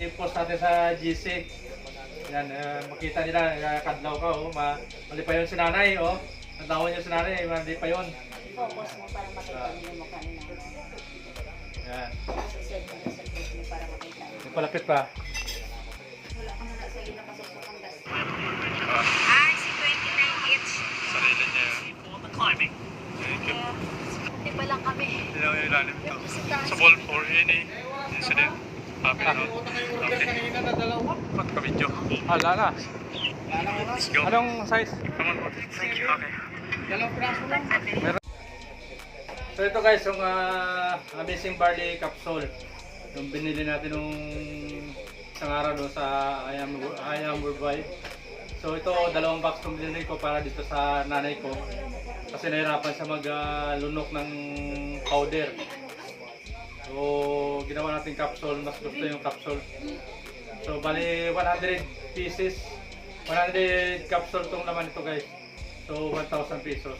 I-post natin sa GC. Yan, eh, makita nila, uh, kadlaw ka, oh, ma mali pa yun si nanay, oh. Nadawon niyo si nanay, mali pa yun. Focus mo para makita yung mukha ni nanay. Yan. Send mo na sa group mo para makita mo. Yung palapit pa. Wala ka muna sa iyo nakasuksok ang gas. Ay, si 29 each. Sarili niya yun. climbing. Kaya, di ba lang kami? Hindi ako yung ilalim. Yung. Sa ball for any incident. Happy Ah. Okay. Ba't ka video? Ah, wala na. Let's go. Anong size? Come on. Thank you. Okay. So ito guys, yung ah, Amazing Barley Capsule. Yung binili natin nung isang araw doon sa I Am, I Am Worldwide. So ito, dalawang box yung binili ko para dito sa nanay ko. Kasi nahirapan siya mag-lunok ng powder. So ginawa natin capsule, mas gusto yung capsule. So bali 100 pieces. 100 capsule tong laman nito guys. So 1,000 pesos.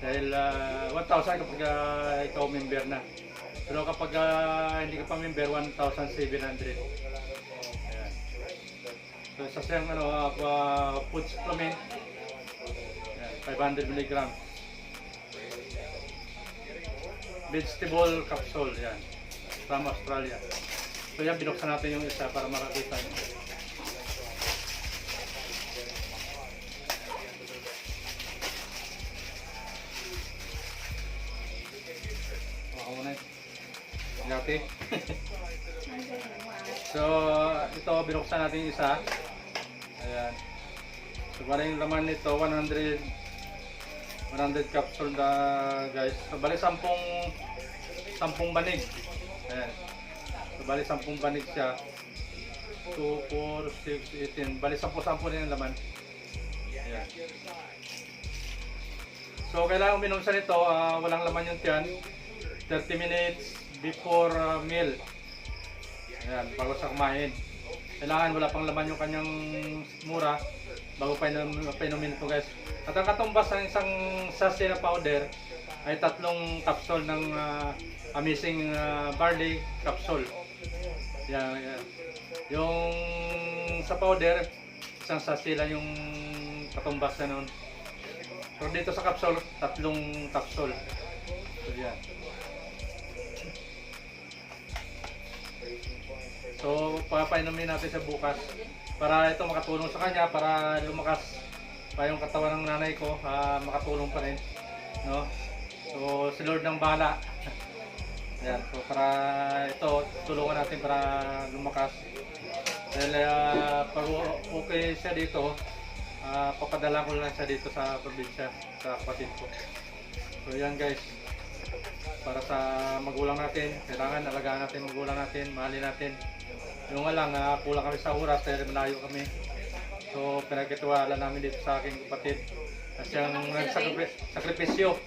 Dahil ah, 1,000 kapag ah, ikaw member na. Pero kapag ah, hindi ka pa member, 1,700. Ayan. So isa siyang ano, ah, food supplement. Ayan, 500 mg. Vegetable capsule, yan. From Australia. So yan, binuksan natin yung isa para makakita nyo. Dati. so, ito, binuksan natin yung isa. Ayan. So, bali yung laman nito, 100 100 capsule na guys. So, bali 10 10 banig. Ayan. So, bali 10 banig siya. 2, 4, 6, 18. Bali 10-10 din ang laman. Ayan. So, kailangan uminom siya nito. ah, walang laman yung tiyan. 30 minutes before uh, meal. Ayan, bago sa kumain. Kailangan wala pang laman yung kanyang mura bago pa inom, painumin ito guys. At ang katumbas ng isang sachet na powder ay tatlong capsule ng ah, amazing ah, barley capsule. Yan, yan. Yung sa powder, isang sachet lang yung katumbas na nun. Pero dito sa capsule, tatlong capsule. So, yan. So, papainumin natin siya bukas para ito makatulong sa kanya para lumakas pa yung katawan ng nanay ko, ah, makatulong pa rin. No? So, si Lord ng bahala. Yan, so para ito, tulungan natin para lumakas. Dahil ah, pag okay siya dito, ah, papadala ko lang siya dito sa probinsya, sa kapatid ko. So yan guys, para sa magulang natin, kailangan alagaan natin magulang natin, mahalin natin. Yung nga lang, ah, kulang kami sa oras dahil malayo kami. So pinagkatiwala namin dito sa aking kapatid. At siyang nagsakripisyo.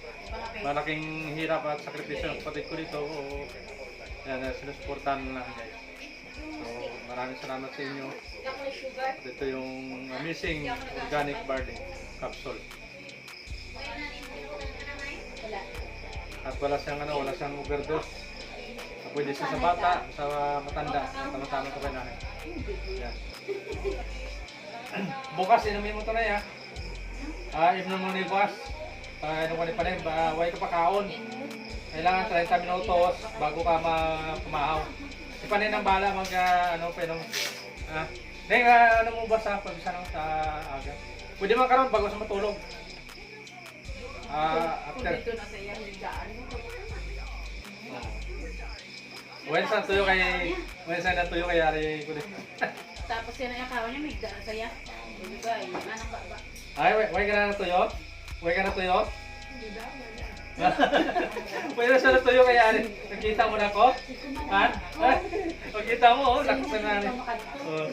Malaking hirap at sakripisyo ng kapatid ko dito. O, yan, uh, sinusuportahan lang guys. So maraming salamat sa inyo. Ito yung amazing organic barley capsule. At wala siyang ano, wala siyang overdose. Pwede siya sa bata, sa matanda, tama-tama to kay nanay. Yan. bukas, inumin mo to na ya. Ah, inumin mo ni bukas. Ah, ano ka ni panin, ba, way ka pa kaon. Kailangan 30 minutos bago ka ma pumahaw. Si panin ang bala mag ah, ano, pero ah, Dahil ano mo ba sa pag sa, sa aga? Pwede man karon bago sa matulog. Ah, after Dito na sa iyang ligaan mo. Wensan tuyo kay Wensan na tuyo kay Ari ko. Tapos yan ang akaw niya, may daan sa iya. Hindi ba, yung anak ba ba? Ay, way, way ka na na tuyo? Way ka na tuyo? Hindi ba, wala. Pwede na siya na tuyo kay Ari. Nakita mo na ko? Ha? Nakita mo, oh, lakas na nani. Oh.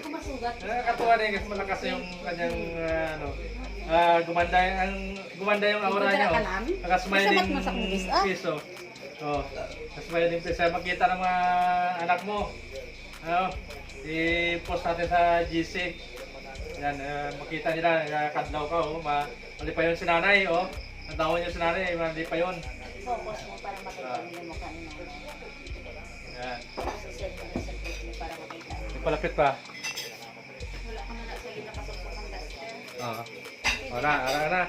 Nakakatuwa rin kasi malakas yung kanyang ah, ano, ah, gumanda yung ang gumanda yung aura niya. Oh. Nakasmiling ng isa? piso. Oh, nakasmiling piso. Makita ng mga anak mo. Ano, i-post natin sa GC. Yan, ah, makita nila, uh, kadlaw ka, oh, ma mali pa yun si nanay, oh. Ang tawon niya si nanay, mali pa yun. Focus mo para makita mo yung mukha ni nanay. Yan. Send mo na sa group mo para makita mo. Palapit pa. Wala ka na sa iyo nakasukot ang duster. Oo. Ara, ara, ara.